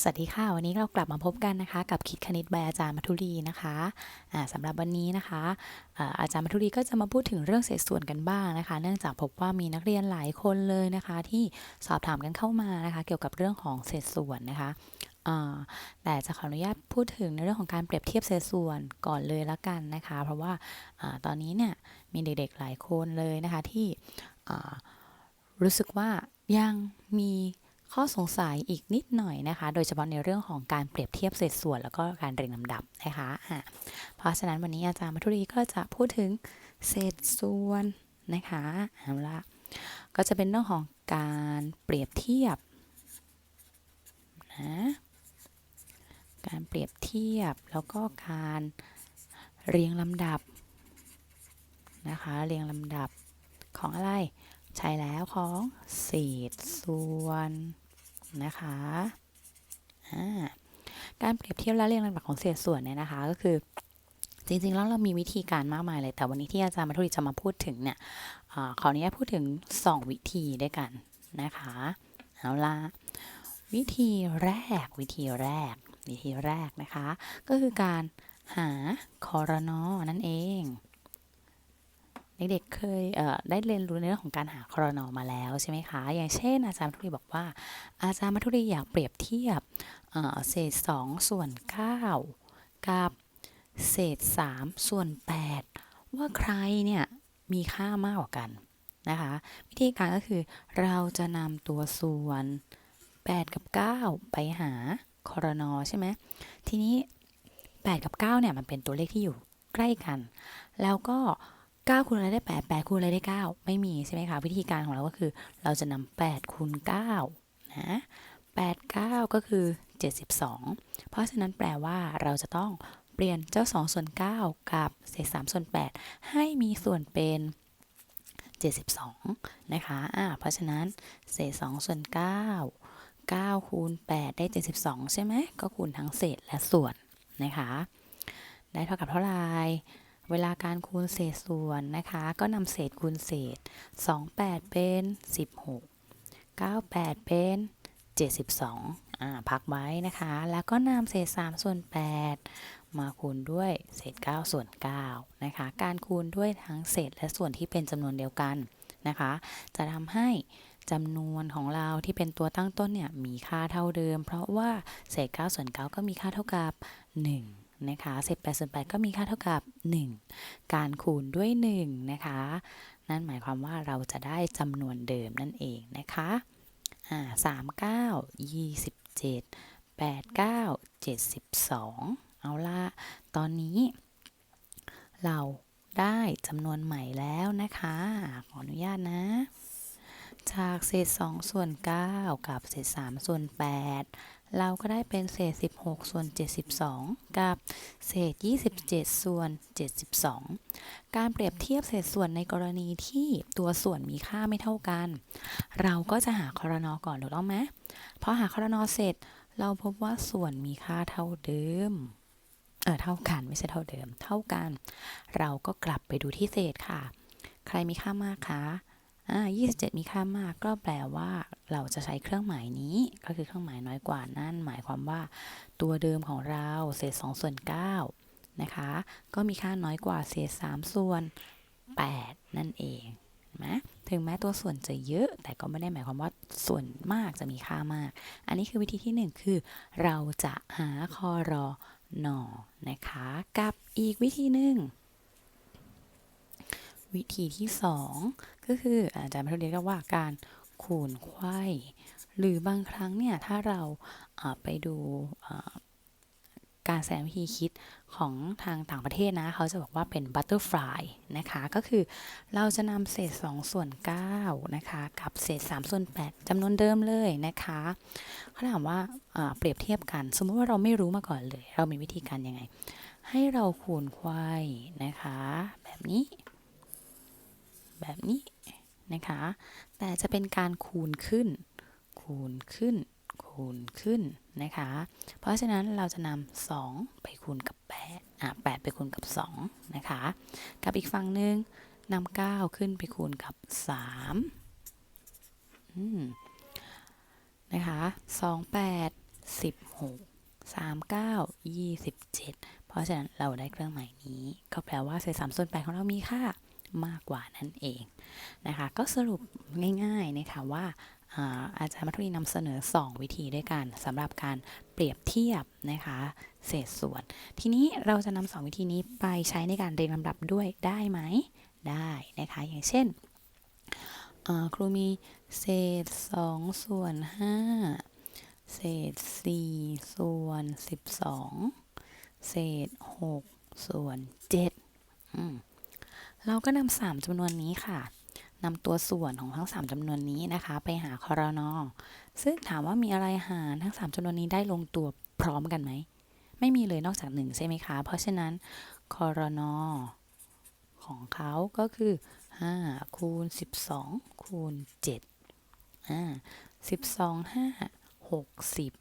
สวัสดีค่ะ วันนี้เรากลับมาพบกันนะคะ กับคิดคณิตใบอาจารย์มัทุรีนะคะอ่าสำหรับวันนี้นะคะอาจารย์มัทุรีก็จะมาพูดถึงเรื่องเศษส่วนกันบ้างนะคะ เนื่องจากพบว่ามีนักเรียนหลายคนเลยนะคะ ที่สอบถามกันเข้ามานะคะ เกี่ยวกับเรื่องของเศษส่วนนะคะแต่จะขออนุญาตพูดถึงในเรื่องของการเปรียบเทียบเศษส่วนก่อนเลยละกันนะคะ เพราะว่าอตอนนี้เนี่ยมีเด็กๆหลายคนเลยนะคะที่รู้สึกว่ายังมี ข้อสงสัยอีกนิดหน่อยนะคะ โดยเฉพาะในเรื่องของการเปรียบเทียบเศษส่วน แล้วก็การเรียงลำดับนะคะะเพราะฉะนั้นวันนี้อาจารย์มัทุรีก็จะพูดถึงเศษส่วนนะคะเอาละก็จะเป็นเรื่องของการเปรียบเทียบนะการเปรียบเทียบแล้วก็การเรียงลำดับนะคะ เรียงลำดับของอะไร ใช่แล้วของเศษส่วน นะคะการเปรียบเทียบและเรียงลำดับของเศษส่วนเนี่ยนะคะก็คือจริงๆแล้วเรามีวิธีการมากมายเลย แต่วันนี้ที่อาจารย์มัทุริจะมาพูดถึงเนี่ยอขออนุญาตพูดถึง 2 วิธีด้วยกันนะคะเอาละวิธีแรกวิธีแรก วิธีแรกนะคะ ก็คือการหาคอรนอนั่นเอง เด็กๆเคยเได้เรียนรู้ในเรื่องของการหาคอรนอมาแล้วใช่ไหมคะ อย่างเช่น อาจารย์มัทุรีบอกว่า อาจารย์มัทุรีอยากเปรียบเทียบเอ่อเศษ2ส่วน9กับเศษ3ส่วน8ว่าใครเนี่ยมีค่ามากกว่ากันนะคะวิธีการก็คือเราจะนำตัวส่วน 8 กับ 9 ไปหาคอรนอใช่ไหมทีนี้ 8 กับ 9เนี่ยมันเป็นตัวเลขที่อยู่ใกล้กัน แล้วก็ 9คูณอะไรได้ 8 8คูณอะไรได้ 9 ไม่มีใช่ไหมคะวิธีการของเราก็คือ เราจะนำ8คูณ9นะ8 9 ก็คือ 72 เพราะฉะนั้นแปลว่าเราจะต้องเปลี่ยนเจ้า 2 ส่วน 9 กับเศษ3ส่วน 8 ให้มีส่วนเป็น 72 นะคะอ่าเพราะฉะนั้นเศษ2ส่วน 9 9คูณ8ได้ 72 ใช่ไหมก็คูณทั้งเศษและส่วนนะคะ ได้เท่ากับเท่าไหร่ เวลาการคูณเศษส่วนนะคะ ก็นำเศษคูณเศษ 28 เป็น 16 98 เป็น 72อ่าพักไว้นะคะ แล้วก็นำเศษ 3 ส่วน 8 มาคูณด้วยเศษ 9 ส่วน 9 นะคะ การคูณด้วยทั้งเศษและส่วนที่เป็นจำนวนเดียวกันนะคะ จะทำให้จำนวนของเราที่เป็นตัวตั้งต้นเนี่ยมีค่าเท่าเดิม เพราะว่าเศษ9ส่วน 9 ก็มีค่าเท่ากับ 1 นะคะเศษ8ส่วน8ก็มีค่าเท่ากับ 1 การคูณด้วย 1 นะคะ นั่นหมายความว่าเราจะได้จำนวนเดิมนั่นเองนะคะอ่าสามเก้ายี่สิบเจ็ดแปดเก้าเจ็ดสิบสองเอาละตอนนี้ เราได้จำนวนใหม่แล้วนะคะ ขออนุญาตนะ จากเศษ2ส่วน9 กับเศษ3ส่วน 8 เราก็ได้เป็นเศษ 16 ส่วน 72 กับเศษ 27 ส่วน 72 การเปรียบเทียบเศษส่วนในกรณีที่ตัวส่วนมีค่าไม่เท่ากัน เราก็จะหาคอรนอก่อนถูกต้องไหมพอหาคอรนอเสร็จ เราพบว่าส่วนมีค่าเท่าเดิมเออเท่ากันไม่ใช่เท่าเดิม เท่ากัน เราก็กลับไปดูที่เศษค่ะ ใครมีค่ามากคะ 27 มีค่ามากก็แปลว่าเราจะใช้เครื่องหมายนี้ ก็คือเครื่องหมายน้อยกว่านั่น หมายความว่า ตัวเดิมของเราเศษ2ส่วน9นะคะ ก็มีค่าน้อยกว่าเศษ3ส่วน 8 นั่นเองนไหมถึงแม้ตัวส่วนจะเยอะ แต่ก็ไม่ได้หมายความว่าส่วนมากจะมีค่ามาก อันนี้คือวิธีที่ 1 คือ เราจะหาคอรอนอนะคะ กับอีกวิธีหนึ่ง วิธีที่ 2 ก็คืออาจารย์พัทเรียกว่าการคูณไขว้หรือบางครั้งเนี่ยถ้าเราไปดูการแสดงวิธีคิดของทางต่างประเทศนะ เขาจะบอกว่าเป็น butterfly นะคะ ก็คือเราจะนำเศษ 2 ส่วน9นะคะ กับเศษ 3 ส่วน 8จำนวนเดิมเลยนะคะเขาถามว่าอ่าเปรียบเทียบกัน สมมติว่าเราไม่รู้มาก่อนเลย เรามีวิธีการยังไง ให้เราคูณไขว้นะคะ แบบนี้ แบบนี้นะคะ แต่จะเป็นการคูณขึ้น คูณขึ้น คูณขึ้นนะคะ เพราะฉะนั้นเราจะนำ2ไปคูณกับ8อะ8ไปคูณกับ2นะคะ กับอีกฝั่งหนึ่งนำ9ขึ้นไปคูณกับ3อืมนะคะ2 8 16 39 27 เพราะฉะนั้นเราได้เครื่องหมายนี้ ก็แปลว่าเศษ3ส่วน8ของเรามีค่า มากกว่านั่นเองนะคะก็สรุปง่ายๆนะคะว่าอาอาจารย์มัทุรีนำเสนอ 2 วิธีด้วยกันสำหรับการเปรียบเทียบนะคะเศษส่วน ทีนี้เราจะนำสองวิธีนี้ไปใช้ในการเรียงลำดับด้วยได้ไหมได้นะคะอย่างเช่นครูมีเศษ 2 ส่วน 5 เศษ 4 ส่วน 12 เศษ 6 ส่วน7อืม เราก็นำสามจำนวนนี้ค่ะนำตัวส่วนของทั้ง 3จำนวนนี้นะคะ ไปหาคอรนอซึ่งถามว่ามีอะไรหารทั้ง 3จำนวนนี้ได้ลงตัวพร้อมกันไหม ไม่มีเลยนอกจาก 1 ใช่ไหมคะ เพราะฉะนั้นคอรนอของเขาก็คือ 5 คูณ 12 คูณ7อ่า12 5 60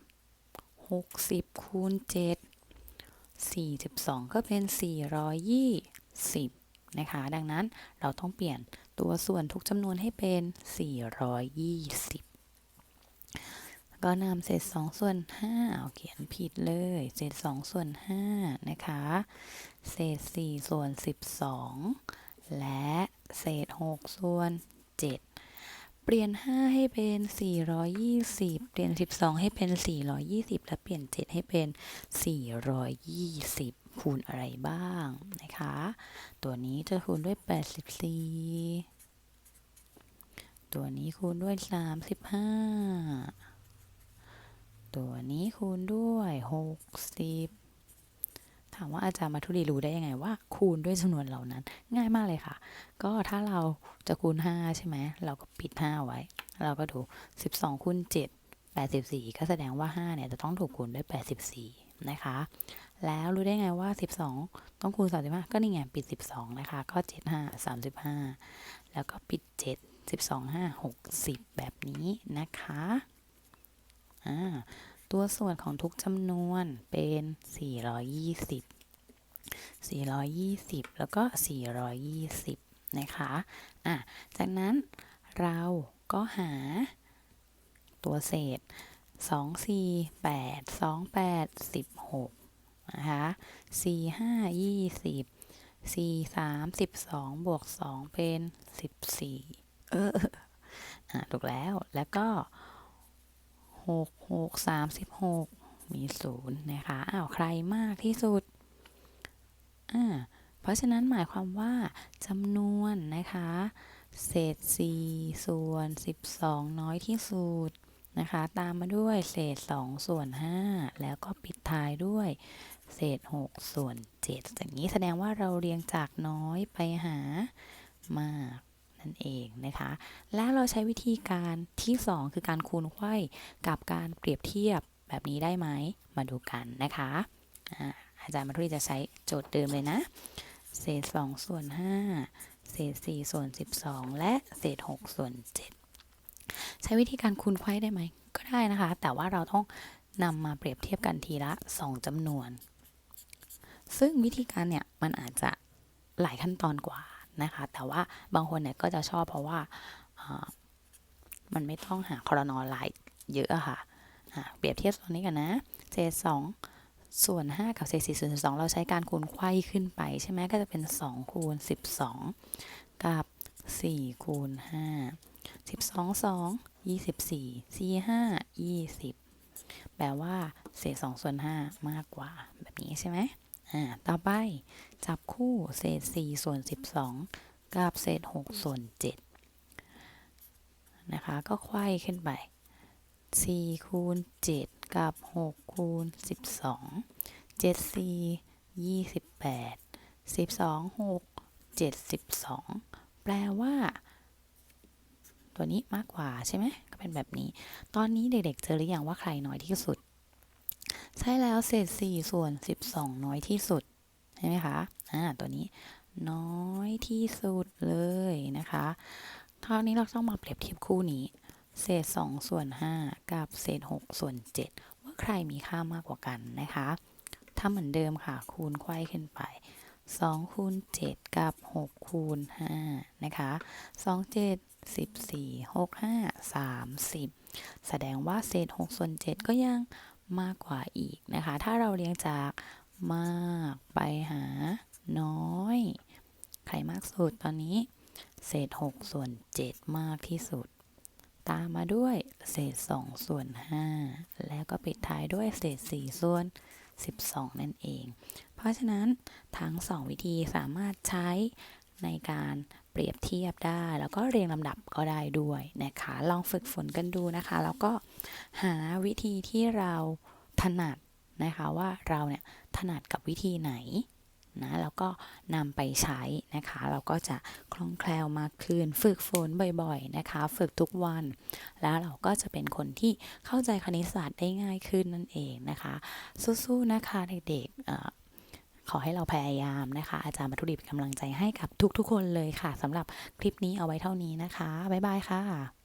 60 คูณ 7 42 ก็เป็น 420 นะคะ ดังนั้นเราต้องเปลี่ยนตัวส่วนทุกจำนวนให้เป็น 420 ก็นำเศษ 2 ส่วน 5 เอาเขียนผิดเลย เศษ 2 ส่วน 5 นะคะ เศษ 4 ส่วน 12 และเศษ 6 ส่วน 7เปลี่ยน 5 ให้เป็น 420 เปลี่ยน 12 ให้เป็น 420 และเปลี่ยน 7 ให้เป็น 420 คูณอะไรบ้างนะคะ ตัวนี้จะคูณด้วย 84 ตัวนี้คูณด้วย 35 ตัวนี้คูณด้วย 60 ถามว่าอาจารย์มาทุรีรู้ได้ยังไงว่า คูณด้วยจำนวนเหล่านั้น ง่ายมากเลยค่ะ ก็ถ้าเราจะคูณ 5 ใช่ไหม เราก็ปิด 5 ไว้ เราก็ดู 12คูณ7 84 ก็แสดงว่า 5 เนี่ย จะต้องถูกคูณด้วย 84 นะคะ แล้วรู้ได้ไงว่า 12 ต้องคูณ 35 ก็นี่ไงปิด 12 นะคะ ก็ 75 35 แล้วก็ปิด 7 12 5 60 แบบนี้นะคะอ่าตัวส่วนของทุกจำนวนเป็น 420 420 แล้วก็ 420 นะคะอะจากนั้นเราก็หาตัวเศษ 2 4 8 2 8 16 นะคะ4 5 20 4 3 12บวก2เป็น14เอออะถูกแล้วแล้วก็6 6 36มีศูนย์นะคะอ้าวใครมากที่สุดอ่าเพราะฉะนั้นหมายความว่าจำนวนนะคะเศษ4ส่วน12น้อยที่สุดนะคะ ตามมาด้วยเศษ2ส่วน5แล้วก็ปิดท้ายด้วย เศษ 6 ส่วน 7 อย่างนี้แสดงว่าเราเรียงจากน้อยไปหามากนั่นเองนะคะ และเราใช้วิธีการที่ 2 คือการคูณไขว้กับการเปรียบเทียบแบบนี้ได้ไหม มาดูกันนะคะอาอาจารย์มาทุรีจะใช้โจทย์เดิมเลยนะ เศษ 2 ส่วน 5 เศษ 4 ส่วน 12 และเศษ 6 ส่วน 7 ใช้วิธีการคูณไขว้ได้ไหม ก็ได้นะคะ แต่ว่าเราต้องนำมาเปรียบเทียบกันทีละ 2จำนวน ซึ่งวิธีการเนี่ยมันอาจจะหลายขั้นตอนกว่านะคะ แต่ว่าบางคนเนี่ยก็จะชอบเพราะว่ามันไม่ต้องหาคอรนอหลายเยอะค่ะ เปรียบเทียบตรงนี้กันนะเศษ2ส่วน 5 กับเศษ4ส่วน12เราใช้การคูณไขว้ขึ้นไป ใช่ไหมก็จะเป็น 2 คูณ 12 กับ 4 คูณ 5 12 2 24 4 5 20 แปลว่า เศษ2ส่วน 5 มากกว่าแบบนี้ใช่ไหม อ่า ต่อไปจับคู่เศษ 4 ส่วน 12 กับเศษ 6 ส่วน 7 นะคะ ก็ไขว้ขึ้นไป 4 คูณ 7 กับ 6 คูณ 12 7 4 28 12 6 72 แปลว่า ตัวนี้มากกว่าใช่ไหม ก็เป็นแบบนี้ ตอนนี้เด็กๆเจอหรือยังว่าใครน้อยที่สุด ใช่แล้วเศษ4ส่วน12น้อยที่สุดใช่ไหมคะอ่าตัวนี้น้อยที่สุดเลยนะคะคราวนี้เราต้องมาเปรียบเทียบคู่นี้ เศษ2ส่วน5กับเศษ6ส่วน7ว่าใครมีค่ามากกว่ากันนะคะทำเหมือนเดิมค่ะคูณไขว้ขึ้นไป2คูณ7กับ6คูณ5นะคะ2 7 14 6 5 30แสดงว่าเศษ6ส่วน7ก็ยัง มากกว่าอีกนะคะ ถ้าเราเรียงจากมากไปหาน้อย ใครมากสุดตอนนี้ เศษ 6 ส่วน 7 มากที่สุด ตามมาด้วยเศษ 2 ส่วน 5 แล้วก็ปิดท้ายด้วยเศษ 4 ส่วน 12 นั่นเอง เพราะฉะนั้นทั้ง 2 วิธีสามารถใช้ ในการเปรียบเทียบได้ แล้วก็เรียงลำดับก็ได้ด้วยนะคะ ลองฝึกฝนกันดูนะคะ แล้วก็หาวิธีที่เราถนัดนะคะว่าเราเนี่ยถนัดกับวิธีไหนนะแล้วก็นำไปใช้นะคะ เราก็จะคล่องแคล่วมากขึ้น ฝึกฝนบ่อยๆนะคะ ฝึกทุกวัน แล้วเราก็จะเป็นคนที่เข้าใจคณิตศาสตร์ได้ง่ายขึ้นนั่นเองนะคะ สู้ๆนะคะเด็กๆ ขอให้เราพยายามนะคะ อาจารย์มัทุรีเป็นกำลังใจให้กับทุกๆคนเลยค่ะสำหรับคลิปนี้เอาไว้เท่านี้นะคะ บ๊ายบายค่ะ